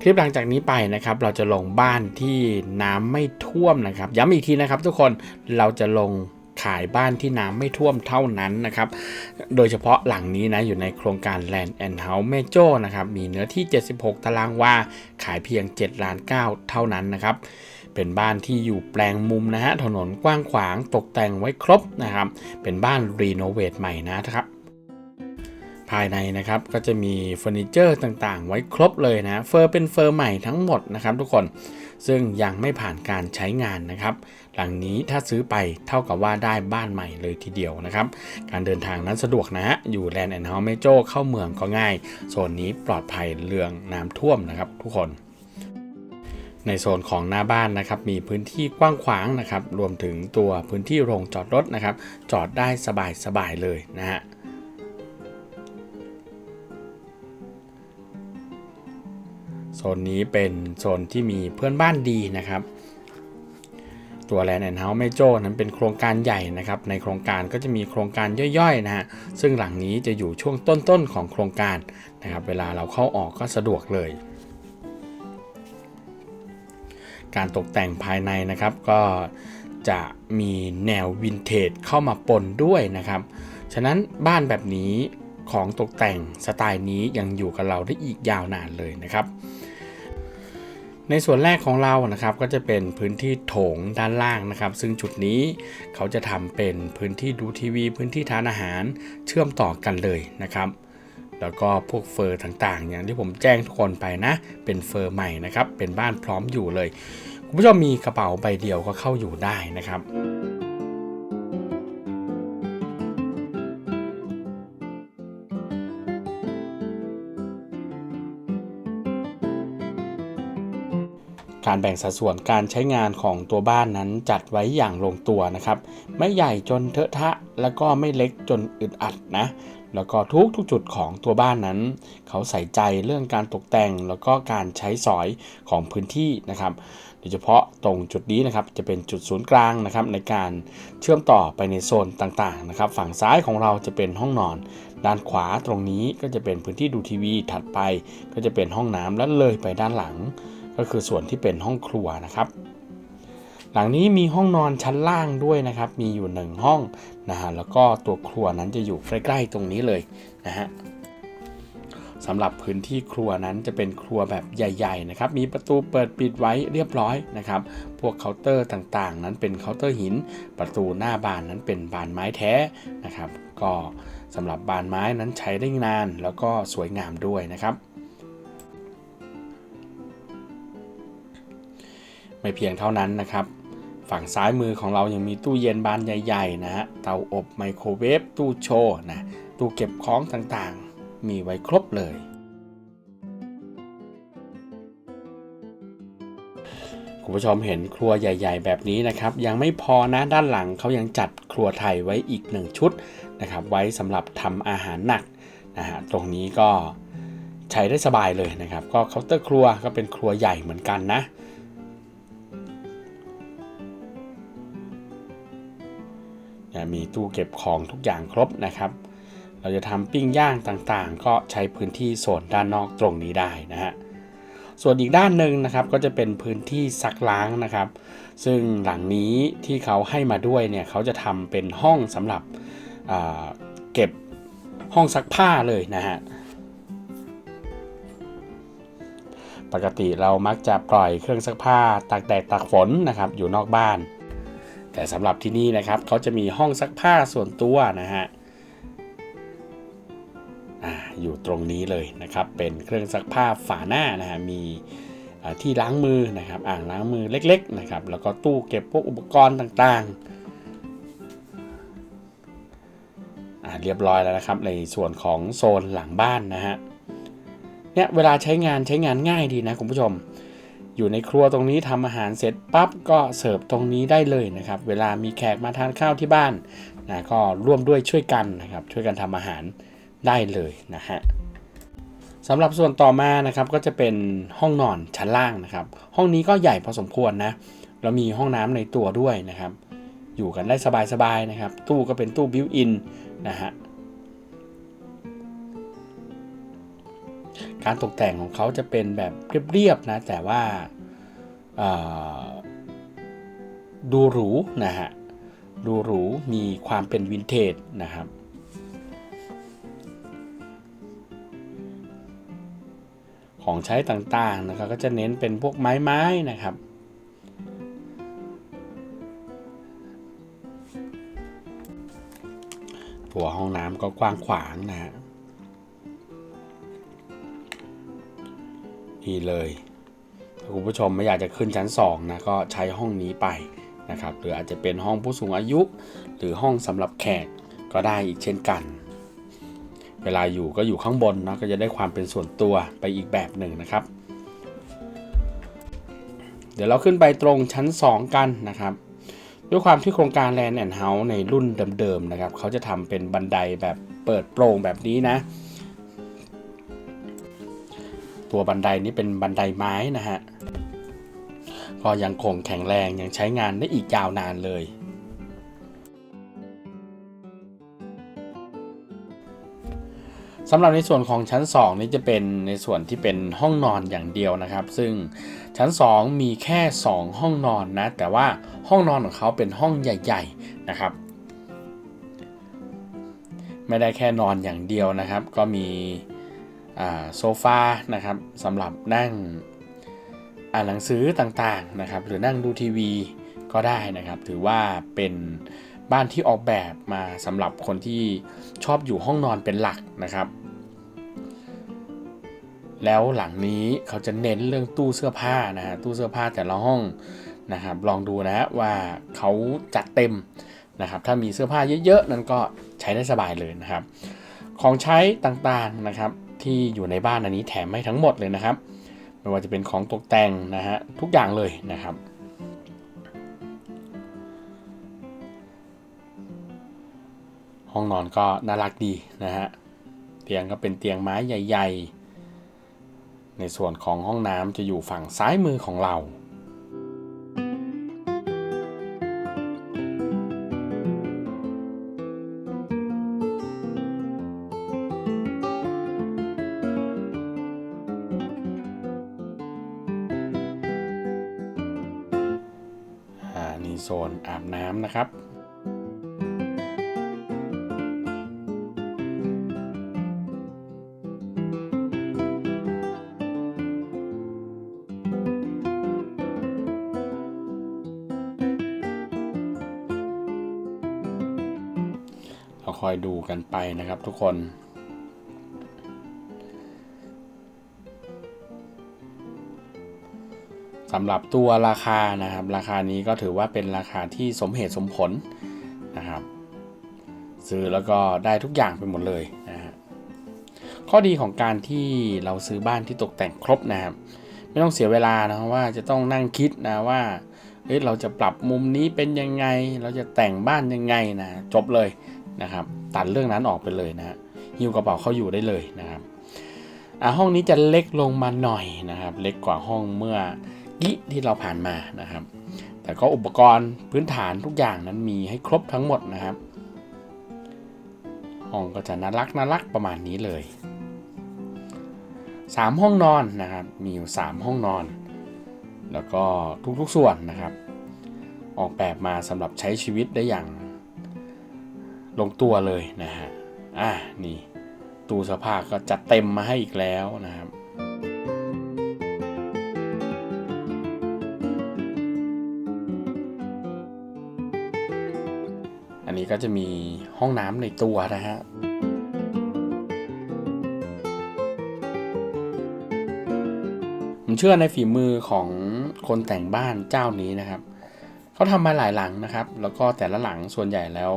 คลิปหลังจากนี้ไปนะครับ เราจะลงบ้านที่น้ำไม่ท่วมนะครับ ย้ำอีกทีนะครับ ทุกคนเราจะลงขายบ้านที่น้ำไม่ท่วมเท่านั้นนะครับ โดยเฉพาะหลังนี้นะอยู่ในโครงการ Land and House เมโจ้นะครับ มีเนื้อที่ 76 ตารางวา ขายเพียง7ล้าน9เท่านั้นนะครับ เป็นบ้านที่อยู่แปลงมุมนะฮะ ถนนกว้างขวางตกแต่งไว้ครบนะครับ เป็นบ้านรีโนเวทใหม่นะครับ ภายในนะครับก็จะมีเฟอร์นิเจอร์ต่างๆ ไว้ครบเลยนะเฟอร์เป็นเฟอร์ใหม่ทั้งหมดนะครับทุกคนซึ่งยังไม่ผ่านการใช้งานนะครับ หลังนี้ถ้าซื้อไปเท่ากับว่าได้บ้านใหม่เลยทีเดียวนะครับ การเดินทางนั้นสะดวกนะฮะอยู่แลนด์แอนด์เฮาส์เมโจเข้าเมืองก็ง่าย โซนนี้ปลอดภัยเรื่องน้ำท่วมนะครับทุกคนในโซนของหน้าบ้านนะครับมีพื้นที่กว้างขวางนะครับรวมถึงตัวพื้นที่โรงจอดรถนะครับ จอดได้สบายๆเลยนะฮะ โซนนี้เป็นโซนที่มีเพื่อนบ้านดีนะครับ ตัว Land and House เมโจ้นั้นเป็นโครงการใหญ่นะครับ ในโครงการก็จะมีโครงการย่อยๆนะฮะซึ่งหลังนี้จะอยู่ช่วงต้นๆของโครงการนะครับ เวลาเราเข้าออกก็สะดวกเลย การตกแต่งภายในนะครับก็จะมีแนววินเทจเข้ามาปนด้วยนะครับ ฉะนั้นบ้านแบบนี้ของตกแต่งสไตล์นี้ยังอยู่กับเราได้อีกยาวนานเลยนะครับ ในส่วนแรกของเรานะครับก็จะเป็นพื้นที่โถงด้านล่างนะครับ ซึ่งจุดนี้เขาจะทำเป็นพื้นที่ดูทีวี พื้นที่ทานอาหารเชื่อมต่อกันเลยนะครับ แล้วก็พวกเฟอร์ต่างๆอย่างที่ผมแจ้งทุกคนไปนะ เป็นเฟอร์ใหม่นะครับ เป็นบ้านพร้อมอยู่เลยคุณผู้ชมมีกระเป๋าใบเดียวก็เข้าอยู่ได้นะครับ การแบ่งสัดส่วนการใช้งานของตัวบ้านนั้นจัดไว้อย่างลงตัวนะครับ ไม่ใหญ่จนเทอะทะ แล้วก็ไม่เล็กจนอึดอัดนะแล้วก็ทุกทุกจุดของตัวบ้านนั้น เขาใส่ใจเรื่องการตกแต่งแล้วก็การใช้สอยของพื้นที่นะครับโดยเฉพาะตรงจุดนี้นะครับจะเป็นจุดศูนย์กลางนะครับในการเชื่อมต่อไปในโซนต่างๆนะครับฝั่งซ้ายของเราจะเป็นห้องนอน ด้านขวาตรงนี้ก็จะเป็นพื้นที่ดูทีวีถัดไป ก็จะเป็นห้องน้ำและเลยไปด้านหลัง ก็คือส่วนที่เป็นห้องครัวนะครับ หลังนี้มีห้องนอนชั้นล่างด้วยนะครับ มีอยู่หนึ่งห้องนะฮะแล้วก็ตัวครัวนั้นจะอยู่ใกล้ๆตรงนี้เลยนะฮะสำหรับพื้นที่ครัวนั้นจะเป็นครัวแบบใหญ่ๆนะครับ มีประตูเปิดปิดไว้เรียบร้อยนะครับ พวกเคาน์เตอร์ต่างๆ นั้นเป็นเคาน์เตอร์หิน ประตูหน้าบานนั้นเป็นบานไม้แท้นะครับ ก็สำหรับบานไม้นั้นใช้ได้นานแล้วก็สวยงามด้วยนะครับ ไม่เพียงเท่านั้นนะครับ ฝั่งซ้ายมือของเรายังมีตู้เย็นบานใหญ่ๆนะฮะเตาอบไมโครเวฟตู้โชว์นะตู้เก็บของต่างๆ มีไว้ครบเลย คุณผู้ชมเห็นครัวใหญ่ ๆ แบบนี้นะครับ ยังไม่พอนะด้านหลังเขายังจัดครัวไทยไว้อีกหนึ่งชุดนะครับ ไว้สำหรับทำอาหารหนักนะฮะตรงนี้ก็ใช้ได้สบายเลยนะครับ ก็เคาน์เตอร์ครัวก็เป็นครัวใหญ่เหมือนกันนะ มีตู้เก็บของทุกอย่างครบนะครับ เราจะทำปิ้งย่างต่างๆ ก็ใช้พื้นที่โซนด้านนอกตรงนี้ได้นะฮะส่วนอีกด้านหนึ่งนะครับก็จะเป็นพื้นที่ซักล้างนะครับ ซึ่งหลังนี้ที่เขาให้มาด้วยเนี่ยเขาจะทำเป็นห้องสำหรับเก็บห้องซักผ้าเลยนะฮะปกติเรามักจะปล่อยเครื่องซักผ้าตากแดดตากฝนนะครับอยู่นอกบ้าน แต่สำหรับที่นี่นะครับเขาจะมีห้องซักผ้าส่วนตัวนะฮะอยู่ตรงนี้เลยนะครับ เป็นเครื่องซักผ้าฝาหน้านะฮะ มีที่ล้างมือนะครับ อ่างล้างมือเล็ก ๆ นะครับ แล้วก็ตู้เก็บพวกอุปกรณ์ต่างๆ เรียบร้อยแล้วนะครับ ในส่วนของโซนหลังบ้านนะฮะ เนี่ยเวลาใช้งานใช้งานง่ายดีนะคุณผู้ชม อยู่ในครัวตรงนี้ทำอาหารเสร็จปั๊บก็เสิร์ฟตรงนี้ได้เลยนะครับ เวลามีแขกมาทานข้าวที่บ้านนะก็ร่วมด้วยช่วยกันนะครับ ช่วยกันทำอาหารได้เลยนะฮะสำหรับส่วนต่อมานะครับก็จะเป็นห้องนอนชั้นล่างนะครับ ห้องนี้ก็ใหญ่พอสมควรนะแล้วมีห้องน้ำในตัวด้วยนะครับ อยู่กันได้สบายๆนะครับ ตู้ก็เป็นตู้บิวอินนะฮะ การตกแต่งของเขาจะเป็นแบบเรียบๆนะ แต่ว่าดูหรูนะฮะ ดูหรูมีความเป็นวินเทจนะครับของใช้ต่างๆนะครับก็จะเน้นเป็นพวกไม้ไม้นะครับ ตัวห้องน้ำก็กว้างขวางนะฮะ นี่เลยถ้าคุณผู้ชมไม่อยากจะขึ้นชั้น2นะก็ใช้ห้องนี้ไปนะครับหรืออาจจะเป็นห้องผู้สูงอายุ หรือห้องสำหรับแขกก็ได้อีกเช่นกัน เวลาอยู่ก็อยู่ข้างบนนะก็จะได้ความเป็นส่วนตัวไปอีกแบบหนึ่งนะครับ เดี๋ยวเราขึ้นไปตรงชั้น 2 กันนะครับด้วยความที่โครงการ Land and House ในรุ่นเดิมๆนะครับเขาจะทำเป็นบันไดแบบเปิดโปร่งแบบนี้นะ ตัวบันไดนี้เป็นบันไดไม้นะฮะก็ยังคงแข็งแรงยังใช้งานได้อีกยาวนานเลย สำหรับในส่วนของชั้น 2 นี้จะเป็นในส่วนที่เป็นห้องนอนอย่างเดียวนะครับ ซึ่งชั้น 2 มีแค่ 2 ห้องนอนนะ แต่ว่าห้องนอนของเขาเป็นห้องใหญ่ ๆนะครับ ไม่ได้แค่นอนอย่างเดียวนะครับ ก็มี โซฟานะครับสำหรับนั่งอ่านหนังสือต่างๆนะครับหรือนั่งดูทีวีก็ได้นะครับ ถือว่าเป็นบ้านที่ออกแบบมาสำหรับคนที่ชอบอยู่ห้องนอนเป็นหลักนะครับ แล้วหลังนี้เขาจะเน้นเรื่องตู้เสื้อผ้านะฮะตู้เสื้อผ้าแต่ละห้องนะครับ ลองดูนะฮะว่าเขาจัดเต็มนะครับ ถ้ามีเสื้อผ้าเยอะๆ นั้นก็ใช้ได้สบายเลยนะครับ ของใช้ต่างๆนะครับ ที่อยู่ในบ้านอันนี้แถมให้ทั้งหมดเลยนะครับ ไม่ว่าจะเป็นของตกแต่งนะฮะทุกอย่างเลยนะครับ ห้องนอนก็น่ารักดีนะฮะเตียงก็เป็นเตียงไม้ใหญ่ ๆ ในส่วนของห้องน้ำจะอยู่ฝั่งซ้ายมือของเรา โซนอาบน้ำนะครับเราคอยดูกันไปนะครับทุกคน สำหรับตัวราคานะครับ ราคานี้ก็ถือว่าเป็นราคาที่สมเหตุสมผลนะครับ ซื้อแล้วก็ได้ทุกอย่างไปหมดเลยนะฮะข้อดีของการที่เราซื้อบ้านที่ตกแต่งครบนะครับ ไม่ต้องเสียเวลานะว่าจะต้องนั่งคิดนะว่าเฮ้ยเราจะปรับมุมนี้เป็นยังไง เราจะแต่งบ้านยังไงนะจบเลยนะครับ ตัดเรื่องนั้นออกไปเลยนะฮะหิ้วกระเป๋าเข้าอยู่ได้เลยนะครับอ่าห้องนี้จะเล็กลงมาหน่อยนะครับ เล็กกว่าห้องเมื่อ กี้ที่เราผ่านมานะครับ แต่ก็อุปกรณ์พื้นฐานทุกอย่างนั้นมีให้ครบทั้งหมดนะครับห้องก็จะน่ารักน่ารักประมาณนี้เลย 3 ห้องนอนนะครับ มีอยู่ 3 ห้องนอน แล้วก็ทุกๆส่วนนะครับ ออกแบบมาสำหรับใช้ชีวิตได้อย่างลงตัวเลยนะฮะ อะนี่ตู้เสื้อผ้าก็จัดเต็มมาให้อีกแล้วนะครับ อันนี้ก็จะมีห้องน้ำในตัวนะฮะผมเชื่อในฝีมือของคนแต่งบ้านเจ้านี้นะครับเขาทำมาหลายหลังนะครับ แล้วก็แต่ละหลังส่วนใหญ่แล้ว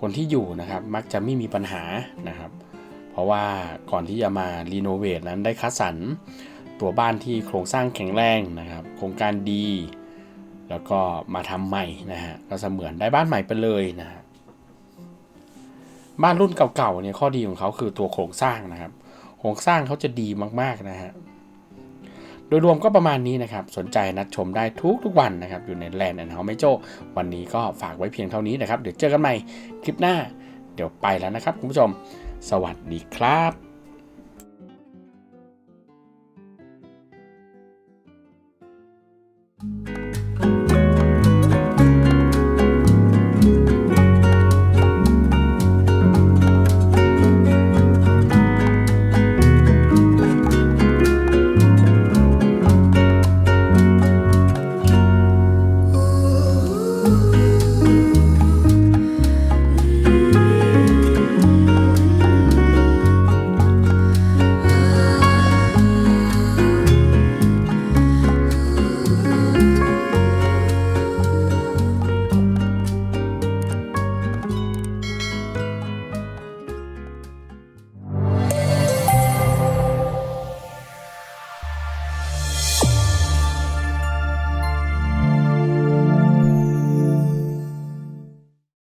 คนที่อยู่นะครับมักจะไม่มีปัญหานะครับ เพราะว่าก่อนที่จะมารีโนเวทนั้นได้คัดสรรตัวบ้านที่โครงสร้างแข็งแรงนะครับ โครงการดี แล้วก็มาทำใหม่นะฮะก็เสมือนได้บ้านใหม่ไปเลยนะฮะบ้านรุ่นเก่าๆเนี่ยข้อดีของเขาคือตัวโครงสร้างนะครับ โครงสร้างเขาจะดีมากๆนะฮะโดยรวมก็ประมาณนี้นะครับ สนใจนัดชมได้ทุกทุกๆวันนะครับ อยู่ในแลนด์แอนด์เฮาส์ไมโจวันนี้ก็ฝากไว้เพียงเท่านี้นะครับ เดี๋ยวเจอกันใหม่คลิปหน้า เดี๋ยวไปแล้วนะครับคุณผู้ชม สวัสดีครับ